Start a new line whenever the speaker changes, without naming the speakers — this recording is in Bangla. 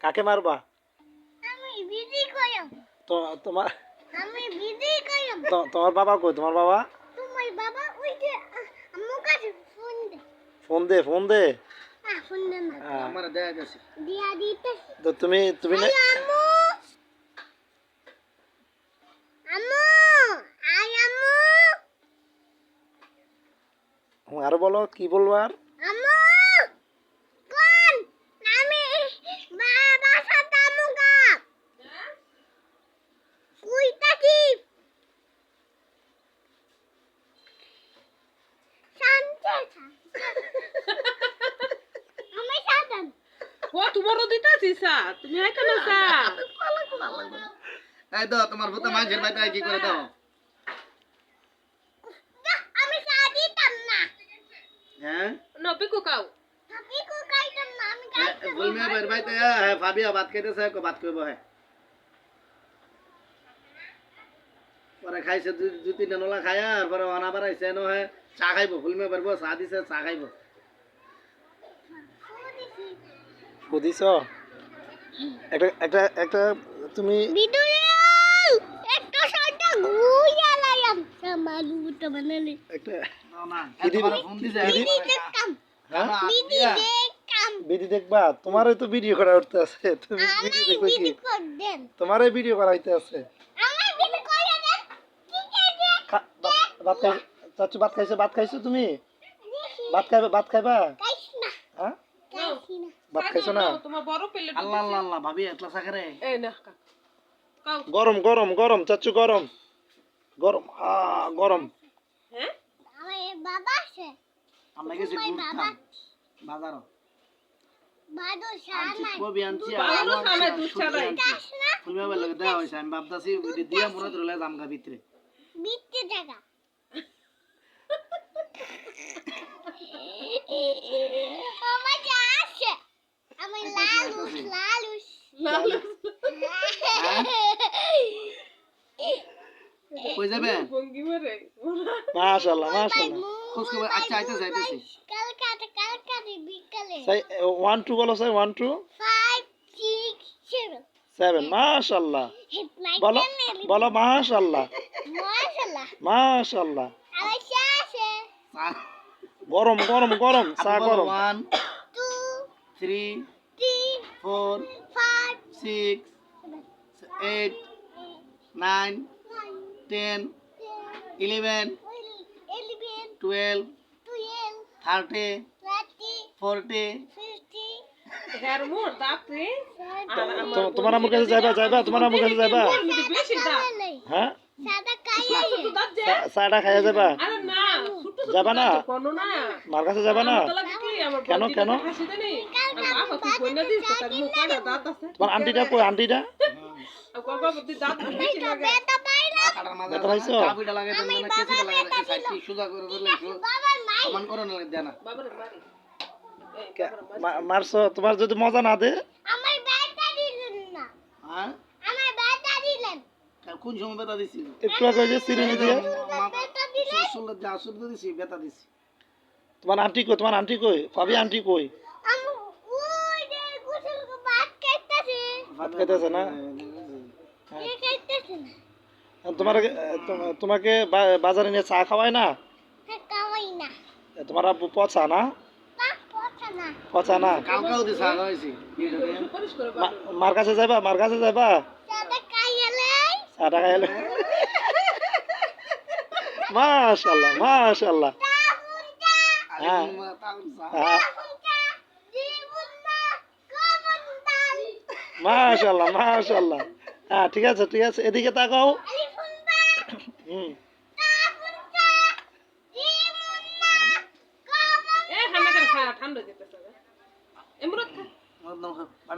কাকে মারবা?
আমি বিজি কইম
তো তোমার
আমি বিজি কইম
তো- তোমার বাবা কই? তোমার বাবা?
তোমার বাবা ওই যে আমার কাছে ফোন দে।
ফোন দে ফোন দে।
ফোন দে না।
আমার দেয়া গেছে।
দিয়া দিতে
তো তুমি তুমি না
আম্মু। আম্মু আই আম্মু।
আরও বলো কি বলব আর
আম্মু কোন আমি বাবা সাথে আম্মু গা কুইটা কি শান্তি আমি সাধন
ও তোমারও দিতেছি চা তুমি কেন চা
এই দাও তোমার ভূতা মাঝের বাইতে কি করে দাও?
আমি না।
হ্যাঁ?
আমি কো না আমি খাইতাম
বলমিয়া বের বাইতে হ্যাঁ ভাবিয়া ভাত খাইতেছে কো ভাত খাইবো হ্যাঁ পরে খাইছে দুই তিনটা নলা খায় আর পরে অনা বাড়াইছে নো হ্যাঁ চা খাইবো ফুলমিয়া বেরবো চা দিছে চা খাইবো।
বুঝিস? একটা একটা একটা তুমি
একটা সাইডটা ঘুরিয়া লাইম সামালু বানালে।
একটা
না না ফোন দিছে
কি
দেখতাম।
হ্যাঁ? ভিডিও দেখবা? তোমারই তো ভিডিও করা উঠতে আছে। তুমি
আমি
ভিডিও দেখবে কি? তোমারই ভিডিও করা হইতে আছে
আমার করে
খাইছো ভাত খাইছো ভাত খাইছো তুমি? ভাত খাইবা ভাত খাইবা
কাইছ না
হ্যাঁ
কাইছ না
ভাত খাইছো না?
তোমার বড় পেলে
আল্লাহ আল্লাহ আল্লাহ ভাবি
এই না
গরম গরম গরম চাচু গরম। গরম আ গরম।
হ্যাঁ?
আমার বাবা আছে।
আমরা গেছি ঘুরতাম বাজারও।
বাদো
আনছি
শানা লালুস
লালু
কই যাবেন
ভঙ্গি মারে
মাশাআল্লাহ মাশাআল্লাহ
খোঁজ খবর আচ্ছা আইতেছে আইতেছে
কালকাতে কালকাতে বিকালে
সাই ওয়ান টু বলো সাই one two
five six seven
seven মাশাআল্লাহ বলো বলো মাশাআল্লাহ
মাশাআল্লাহ
মাশাআল্লাহ গরম গরম গরম চা গরম
one
two
three
three
thirty forty
fifty
হ্যার মোর দাঁত রে আর আমার
তো- তোমার আমার কাছে যাইবা যাইবা তোমার আমার কাছে যাইবা। হ্যাঁ? চাটা খাইয়া। যাবা
আরে না ছোট ছোট
যাবা না? মার কাছে যাবা না? কেন, কেন? তোমার আন্টিটা কই আন্টিটা? মারছো? তোমার যদি মজা না দে।
আমার বেটা দিলেন না।
হ্যাঁ?
আমার বেটা
কোন সময় বেতা দিছি
একটু আগে যে সিরিনি দিয়ে।
দিছি বেতা দিছি।
তোমার আন্টি কই? তোমার আন্টি কই? ভাবি আন্টি কই
আমি ওই যে গোসল করে ভাত খাইতেছে
ভাত খাইতেছে না?
না
তোমার তোমাকে বাজারে নিয়ে চা খাওয়ায় না?
হ্যাঁ না।
তোমার আব্বু পচা না? পচা না। মার কাছে যাইবা? মার কাছে
কাইয়ালে
চাটা খাইলে মাশাল্লাহ মাশাল্লাহ হ্যাঁ। মাশাল্লাহ মাশাল্লাহ হ্যাঁ ঠিক আছে ঠিক আছে। এদিকে তাকাও। হুম।
এ ঠান্ডা